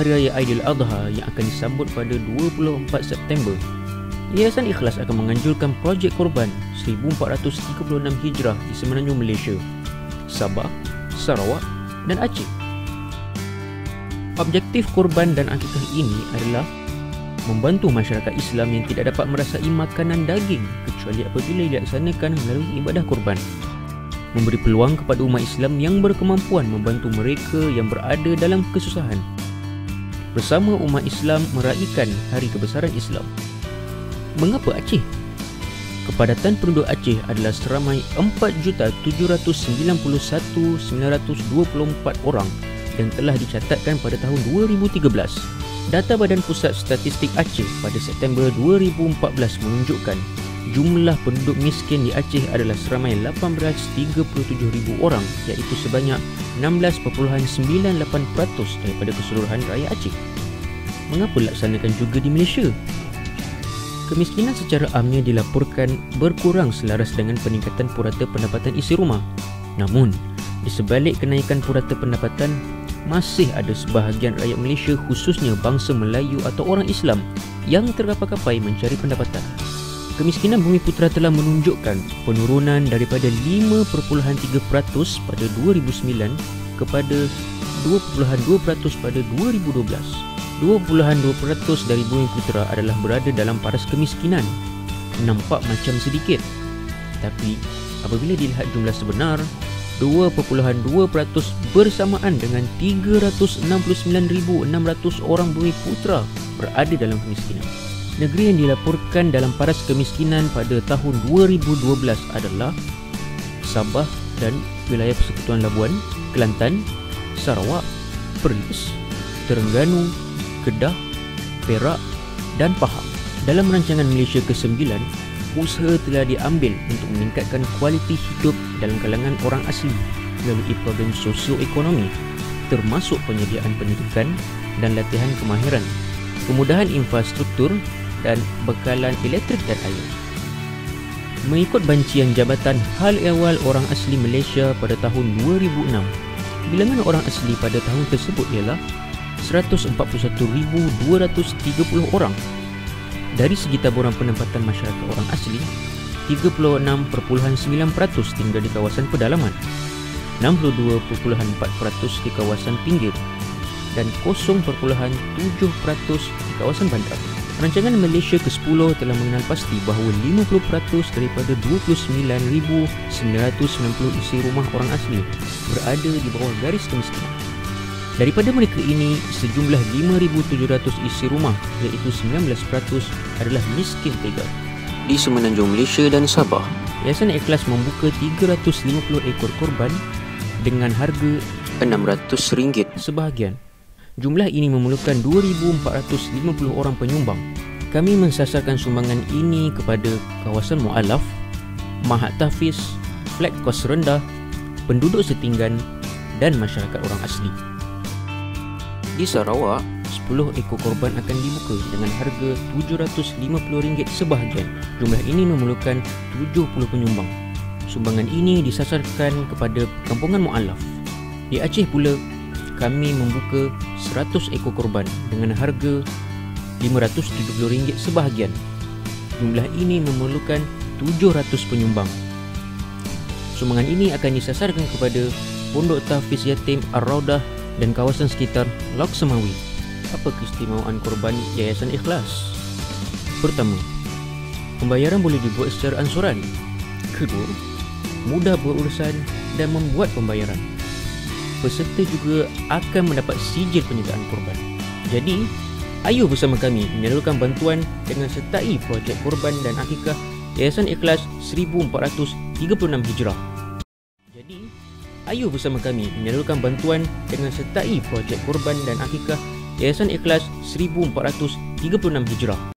Hari Raya Adha yang akan disambut pada 24 September, Yayasan Ikhlas akan menganjurkan projek korban 1436 Hijrah di Semenanjung Malaysia, Sabah, Sarawak dan Aceh. Objektif korban dan akikah ini adalah membantu masyarakat Islam yang tidak dapat merasai makanan daging kecuali apabila dilaksanakan melalui ibadah korban. Memberi peluang kepada umat Islam yang berkemampuan membantu mereka yang berada dalam kesusahan. Bersama umat Islam meraihkan Hari Kebesaran Islam. Mengapa Aceh? Kepadatan penduduk Aceh adalah seramai 4,791,924 orang yang telah dicatatkan pada tahun 2013. Data Badan Pusat Statistik Aceh pada September 2014 menunjukkan jumlah penduduk miskin di Aceh adalah seramai 837,000 orang iaitu sebanyak 16.98% daripada keseluruhan rakyat Aceh. Mengapa laksanakan juga di Malaysia? Kemiskinan secara amnya dilaporkan berkurang selaras dengan peningkatan purata pendapatan isi rumah. Namun, di sebalik kenaikan purata pendapatan, masih ada sebahagian rakyat Malaysia khususnya bangsa Melayu atau orang Islam yang terkapai-kapai mencari pendapatan. Kemiskinan Bumi Putra telah menunjukkan penurunan daripada 5.3% pada 2009 kepada 2.2% pada 2012. 2.2% dari Bumi Putra adalah berada dalam paras kemiskinan. Nampak macam sedikit. Tapi apabila dilihat jumlah sebenar, 2.2% bersamaan dengan 369,600 orang bumi putra berada dalam kemiskinan. Negeri yang dilaporkan dalam paras kemiskinan pada tahun 2012 adalah Sabah dan wilayah Persekutuan Labuan, Kelantan, Sarawak, Perlis, Terengganu, Kedah, Perak dan Pahang. Dalam rancangan Malaysia ke-9, usaha telah diambil untuk meningkatkan kualiti hidup dalam kalangan orang asli melalui program sosioekonomi termasuk penyediaan pendidikan dan latihan kemahiran, kemudahan infrastruktur dan bekalan elektrik dan air. Mengikut bancian Jabatan Hal Ehwal Orang Asli Malaysia pada tahun 2006, bilangan orang asli pada tahun tersebut ialah 141,230 orang dari segi taburan penempatan masyarakat orang asli, 36.9% tinggal di kawasan pedalaman, 62.4% di kawasan pinggir dan 0.7% di kawasan bandar. Rancangan Malaysia ke-10 telah mengenal pasti bahawa 50% daripada 29,990 isi rumah orang asli berada di bawah garis kemiskinan. Daripada mereka ini, sejumlah 5,700 isi rumah iaitu 19% adalah miskin legal. Di Semenanjung Malaysia dan Sabah, Yayasan Ikhlas membuka 350 ekor korban dengan harga RM600 sebahagian. Jumlah ini memerlukan 2,450 orang penyumbang. Kami mensasarkan sumbangan ini kepada kawasan mu'alaf, mahat tahfiz, flat kos rendah, penduduk setinggan dan masyarakat orang asli. Di Sarawak, 10 ekor korban akan dibuka dengan harga RM750 sebahagian. Jumlah ini memerlukan 70 penyumbang. Sumbangan ini disasarkan kepada kampungan mu'alaf. Di Aceh pula, kami membuka 100 ekor korban dengan harga RM570 sebahagian. Jumlah ini memerlukan 700 penyumbang. Sumbangan ini akan disasarkan kepada Pondok Tafiz Yatim Ar-Raudah dan kawasan sekitar Lok Semawi. Apa keistimewaan korban Yayasan Ikhlas? Pertama, pembayaran boleh dibuat secara ansuran. Kedua, mudah berurusan dan membuat pembayaran. Peserta juga akan mendapat sijil penyertaan korban. Jadi, ayo bersama kami menyalurkan bantuan dengan sertai projek korban dan akikah Yayasan Ikhlas 1436 Hijrah. Jadi, Ayo bersama kami menyalurkan bantuan dengan sertai projek korban dan akikah Yayasan Ikhlas 1436 Hijrah.